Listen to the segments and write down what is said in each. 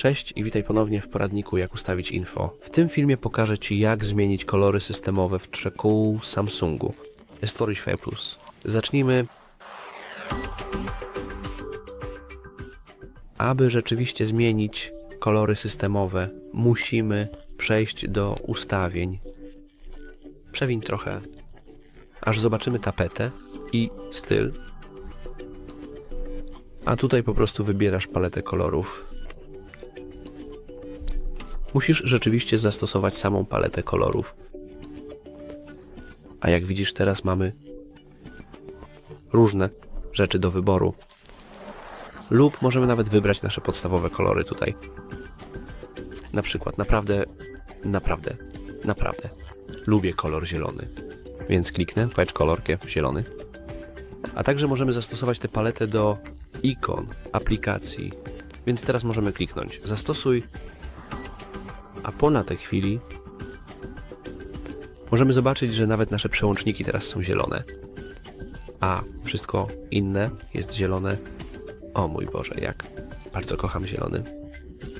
Cześć i witaj ponownie w poradniku jak ustawić info. W tym filmie pokażę Ci jak zmienić kolory systemowe w czeku Samsungu. Stworzyć File Plus. Zacznijmy. Aby rzeczywiście zmienić kolory systemowe, musimy przejść do ustawień. Przewiń trochę, aż zobaczymy tapetę i styl. A tutaj po prostu wybierasz paletę kolorów. Musisz rzeczywiście zastosować samą paletę kolorów. A jak widzisz, teraz mamy różne rzeczy do wyboru. Lub możemy nawet wybrać nasze podstawowe kolory tutaj. Na przykład, naprawdę, naprawdę, naprawdę lubię kolor zielony. Więc kliknę, Fetch kolorkę zielony. A także możemy zastosować tę paletę do ikon, aplikacji. Więc teraz możemy kliknąć Zastosuj, a po na tej chwili możemy zobaczyć, że nawet nasze przełączniki teraz są zielone. A wszystko inne jest zielone. O mój Boże, jak bardzo kocham zielony.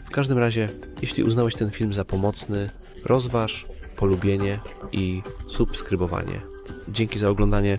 W każdym razie, jeśli uznałeś ten film za pomocny, rozważ polubienie i subskrybowanie. Dzięki za oglądanie.